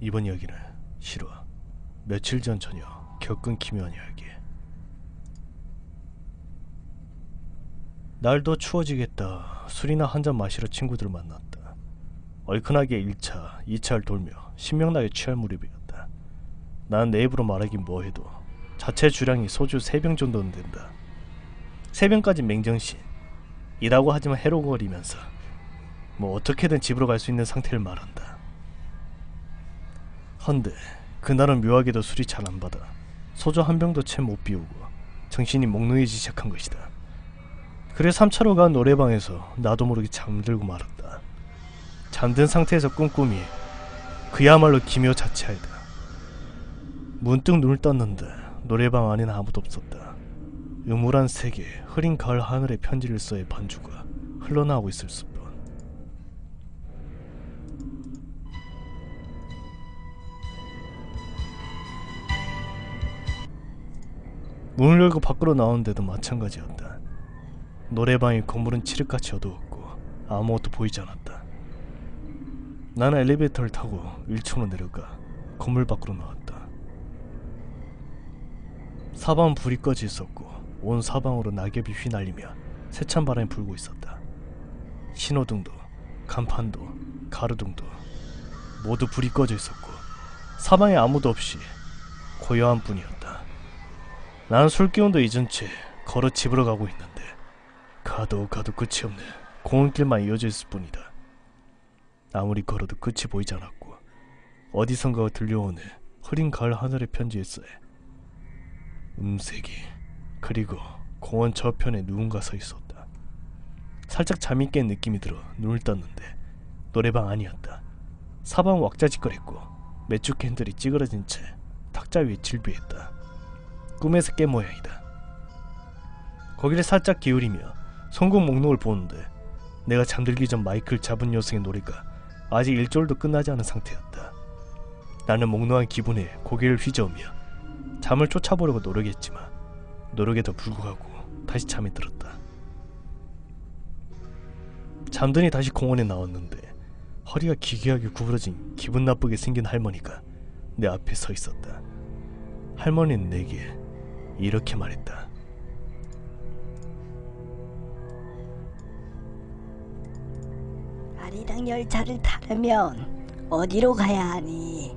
이번 이야기는 실화. 며칠 전 저녁 겪은 기묘한 이야기. 날도 추워지겠다. 술이나 한 잔 마시러 친구들을 만났다. 얼큰하게 1차, 2차를 돌며 신명나게 취할 무렵이었다. 난 내 입으로 말하긴 뭐해도 자체 주량이 소주 3병 정도는 된다. 3병까지 맹정신. 이라고 하지만 해로거리면서 뭐 어떻게든 집으로 갈 수 있는 상태를 말한다. 헌데 그날은 묘하게도 술이 잘 안 받아 소주 한 병도 채 못 비우고 정신이 몽롱해지기 시작한 것이다. 그래 3차로 간 노래방에서 나도 모르게 잠들고 말았다. 잠든 상태에서 꾼 꿈이 그야말로 기묘 자체이다. 문득 눈을 떴는데 노래방 안에는 아무도 없었다. 음울한 세계, 흐린 가을 하늘에 편지를 써의 반주가 흘러나오고 있을 수 문을 열고 밖으로 나오는데도 마찬가지였다. 노래방의 건물은 칠흑같이 어두웠고 아무것도 보이지 않았다. 나는 엘리베이터를 타고 1층으로 내려가 건물 밖으로 나왔다. 사방 불이 꺼져 있었고 온 사방으로 낙엽이 휘날리며 세찬 바람이 불고 있었다. 신호등도 간판도 가로등도 모두 불이 꺼져 있었고 사방에 아무도 없이 고요한 뿐이었다. 나는 술 기운도 잊은 채 걸어 집으로 가고 있는데 가도 가도 끝이 없는 공원길만 이어져 있을 뿐이다. 아무리 걸어도 끝이 보이지 않았고 어디선가 들려오는 흐린 가을 하늘의 편지일서에 음색이 그리고 공원 저편에 누군가 서 있었다. 살짝 잠이 깬 느낌이 들어 눈을 떴는데 노래방 아니었다. 사방 왁자지껄했고 맥주 캔들이 찌그러진 채 탁자 위에 질비했다. 꿈에서 깬 모양이다. 거기를 살짝 기울이며 성공 목록을 보는데 내가 잠들기 전 마이크를 잡은 여성의 노래가 아직 1절도 끝나지 않은 상태였다. 나는 몽롱한 기분에 고개를 휘저으며 잠을 쫓아보려고 노력했지만 노력에도 불구하고 다시 잠이 들었다. 잠드니 다시 공원에 나왔는데 허리가 기괴하게 구부러진 기분 나쁘게 생긴 할머니가 내 앞에 서 있었다. 할머니는 내게 이렇게 말했다. 아리랑 열차를 타려면 어디로 가야 하니?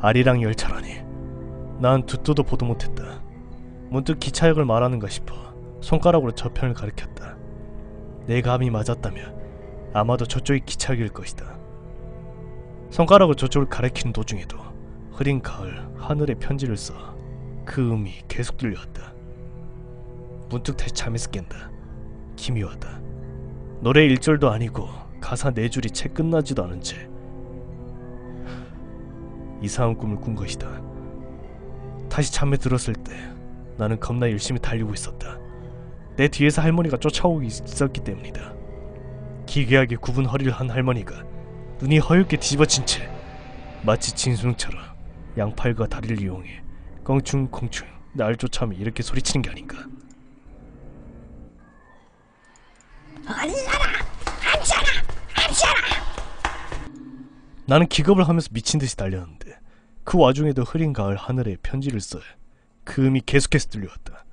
아리랑 열차라니. 난 듣도도 보도 못했다. 문득 기차역을 말하는가 싶어 손가락으로 저편을 가리켰다. 내 감이 맞았다면 아마도 저쪽이 기차역일 것이다. 손가락으로 저쪽을 가리키는 도중에도 흐린 가을 하늘에 편지를 써 그 음이 계속 들려왔다. 문득 다시 잠에서 깬다. 기묘하다. 노래 1절도 아니고 가사 4줄이 채 끝나지도 않은 채 이상한 꿈을 꾼 것이다. 다시 잠에 들었을 때 나는 겁나 열심히 달리고 있었다. 내 뒤에서 할머니가 쫓아오고 있었기 때문이다. 기괴하게 굽은 허리를 한 할머니가 눈이 허옇게 뒤집어진 채 마치 진수능처럼 양팔과 다리를 이용해 껑충껑충 날 쫓아오며 이렇게 소리치는 게 아닌가. 앉아라! 앉아라! 앉아라! 나는 기겁을 하면서 미친 듯이 달렸는데 그 와중에도 흐린 가을 하늘에 편지를 써야 그 음이 계속해서 들려왔다.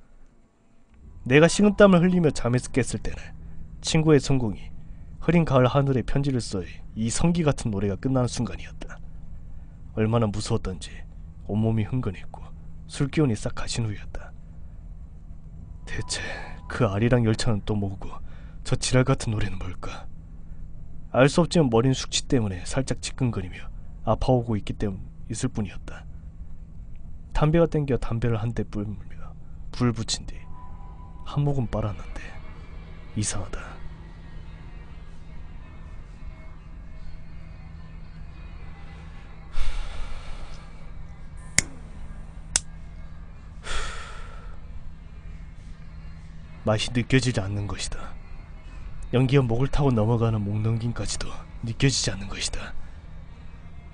내가 식은땀을 흘리며 잠에서 깼을 때는 친구의 성공이 흐린 가을 하늘에 편지를 써야 이 성기 같은 노래가 끝나는 순간이었다. 얼마나 무서웠던지 온몸이 흥건했고 술기운이 싹 가신 후였다. 대체 그 아리랑 열차는 또 뭐고 저 지랄 같은 노래는 뭘까? 알 수 없지만 머리는 숙취 때문에 살짝 지끈거리며 아파오고 있기 때문 있을 뿐이었다. 담배가 땡겨 담배를 한대 불며 불 붙인 뒤 한 모금 빨았는데 이상하다. 맛이 느껴지지 않는 것이다. 연기가 목을 타고 넘어가는 목 넘김까지도 느껴지지 않는 것이다.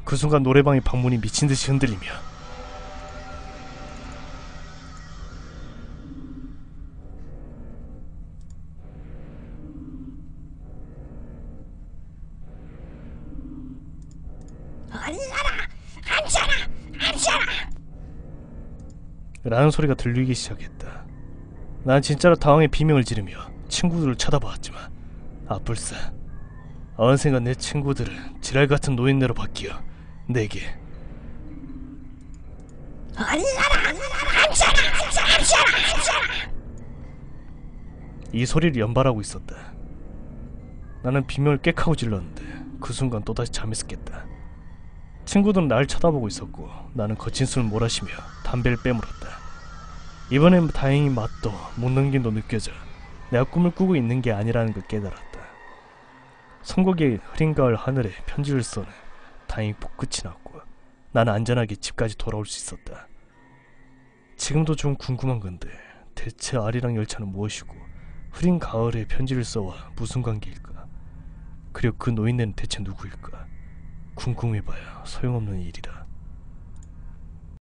그 순간 노래방의 방문이 미친 듯이 흔들리며 가라! 앉아라! 앉아라! 라는 소리가 들리기 시작했다. 난 진짜로 당황해 비명을 지르며 친구들을 쳐다보았지만 아뿔싸 어느샌가 내 친구들은 지랄 같은 노인네로 바뀌어 내게! 이 소리를 연발하고 있었다. 나는 비명을 꽥하고 질렀는데 그 순간 또다시 잠에서 깼다. 친구들은 날 쳐다보고 있었고 나는 거친 숨을 몰아쉬며 담배를 빼물었다. 이번엔 다행히 맛도 못 넘김도 느껴져 내가 꿈을 꾸고 있는 게 아니라는 걸 깨달았다. 선곡의 흐린 가을 하늘에 편지를 써는 다행히 끝이 났고 나는 안전하게 집까지 돌아올 수 있었다. 지금도 좀 궁금한 건데 대체 아리랑 열차는 무엇이고 흐린 가을에 편지를 써와 무슨 관계일까? 그리고 그 노인네는 대체 누구일까? 궁금해봐야 소용없는 일이다.